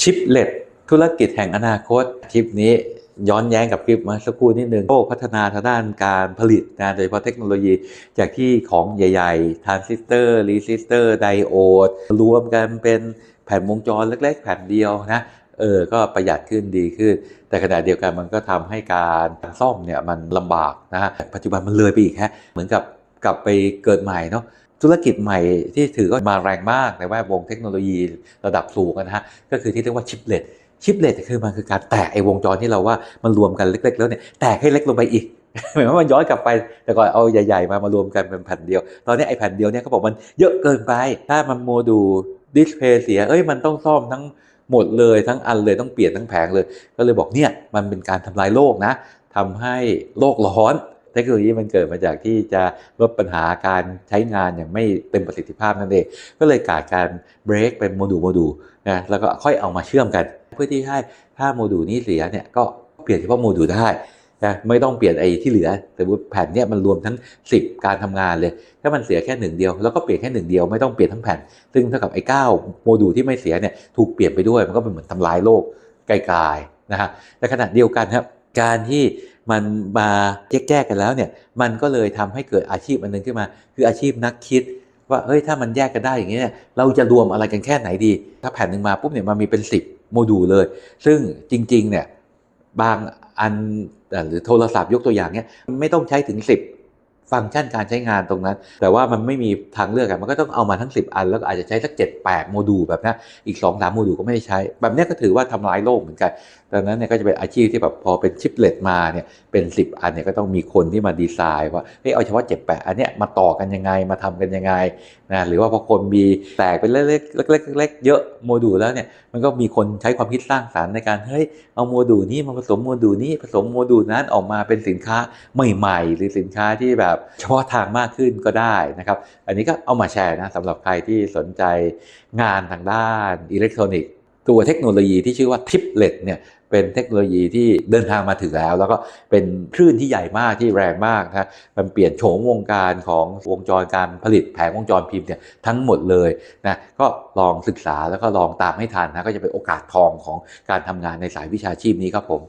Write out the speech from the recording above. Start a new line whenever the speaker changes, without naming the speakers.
ชิปเลตธุรกิจแห่งอนาคตคลิปนี้ย้อนแย้งกับคลิปมาสักครู่นิดนึงโลกพัฒนาทางด้านการผลิตนะโดยเฉพาะเทคโนโลยี จากที่ของใหญ่ๆทรานซิสเตอร์รีซิสเตอร์ไดโอดรวมกันเป็นแผ่นวงจรเล็ก ๆ แผ่นเดียวนะเออก็ประหยัดขึ้นดีขึ้น แต่ขณะเดียวกันมันก็ทำให้การซ่อมเนี่ยมันลำบากนะฮะปัจจุบันมันเลยไปอีกฮะเหมือนกับ กลับไปเกิดใหม่เนาะธุรกิจใหม่ที่ถือก็มาแรงมากในแวดวงเทคโนโลยีระดับสูงนะฮะก็คือที่เรียกว่าชิปเลตชิปเลตคือมันคือการแตกไอ้วงจรที่เราว่ามันรวมกันเล็ก ๆ แล้วเนี่ยแตกให้เล็กลงไปอีกหมายว่ามันย้อนกลับไปแต่ก่อนเอาใหญ่ ๆ มามารวมกันเป็นแผ่นเดียว ตอนนี้ไอ้แผ่นเดียวเนี่ยเขาบอกมันเยอะเกินไป ถ้ามันโมดูดิสเพย์เสียเอ้ยมันต้องซ่อมทั้งหมดเลยทั้งอันเลยต้องเปลี่ยนทั้งแผงเลย ก็เลยบอกเนี่ยมันเป็นการทำลายโลกนะทำให้โลกร้อน เทคโนโลยีมันเกิดมาจากที่จะลดปัญหาการใช้งานอย่างไม่เต็มประสิทธิภาพนั่นเอง ก็เลยกาดการเบรกเป็นโมดูลโมดูลนะแล้วก็ค่อยเอามาเชื่อมกัน เพื่อที่ให้ถ้าโมดูลนี้เสียเนี่ยก็เปลี่ยนเฉพาะโมดูลได้นะไม่ต้องเปลี่ยนไอ้ที่เหลือ แต่ว่าแผ่นเนี่ยมันรวมทั้ง 10 การทำงานเลย ถ้ามันเสียแค่หนึ่งเดียว แล้วก็เปลี่ยนแค่หนึ่งเดียวไม่ต้องเปลี่ยนทั้งแผ่น ซึ่งเท่ากับไอ้เก้าโมดูลที่ไม่เสียเนี่ยถูกเปลี่ยนไปด้วย มันก็เป็นเหมือนทำลายโลกไกลๆนะฮะ แต่ขณะเดียวกันครับ การที่ มันมาแยกๆกันแล้วเนี่ยมันก็เลยทำให้เกิดอาชีพอันหนึงขึ้นมา คืออาชีพนักคิด ว่าเฮ้ยถ้ามันแยกกันได้อย่างนี้เนี่ยเราจะรวมอะไรกันแค่ไหนดี ถ้าแผ่นหนึ่งมาปุ๊บเนี่ยมันมีเป็น 10 โมดูลเลย ซึ่งจริงๆเนี่ยบางอันหรือโทรศัพท์ยกตัวอย่างเนี่ยไม่ต้องใช้ถึง 10 ฟังก์ชันการใช้งานตรงนั้น แต่ว่ามันไม่มีทางเลือกอะมันก็ต้องเอามาทั้ง 10 อัน แล้วก็อาจจะใช้สัก 7 8 โมดูลแบบนั้อีก 2 3 โมดูลก็ไม่ได้ใช้ แบบนี้ก็ถือว่าทำลายโลกเหมือนกันดังนั้นเนี่ยก็จะเป็นอาชีพที่แบบพอเป็นชิปเลตมาเนี่ยเป็น 10 อันเนี่ยก็ต้องมีคนที่มาดีไซน์ว่าเฮ้ยเอาเฉพาะ 7 8 อันเนี้ยมาต่อกันยังไงมาทำกันยังไงนะหรือว่าพอคนมีแตกเป็นเล็กๆเล็กๆเล็กๆเยอะโมดูลแล้วเนี่ยมันก็มีคนใช้ความคิดสร้างสรรค์ในการเฮ้ยเอาโมดูลนี้มาผสมโมดูลนี้ผสมโมดูลนั้นออกมาเป็นสินค้าใหม่ ๆ หรือสินค้าที่แบบเฉพาะทางมากขึ้นก็ได้นะครับ อันนี้ก็เอามาแชร์นะสำหรับใครที่สนใจงานทางด้านอิเล็กทรอนิกส์ตัวเทคโนโลยีที่ชื่อว่าทิปเลตเนี่ยเป็นเทคโนโลยีที่เดินทางมาถึงแล้ว แล้วก็เป็นคลื่นที่ใหญ่มากที่แรงมากนะมันเปลี่ยนโฉมวงการของวงจรการผลิตแผงวงจรพิมพ์เนี่ยทั้งหมดเลยนะก็ลองศึกษาแล้วก็ลองตามให้ทันนะก็จะเป็นโอกาสทองของการทำงานในสายวิชาชีพนี้ครับผม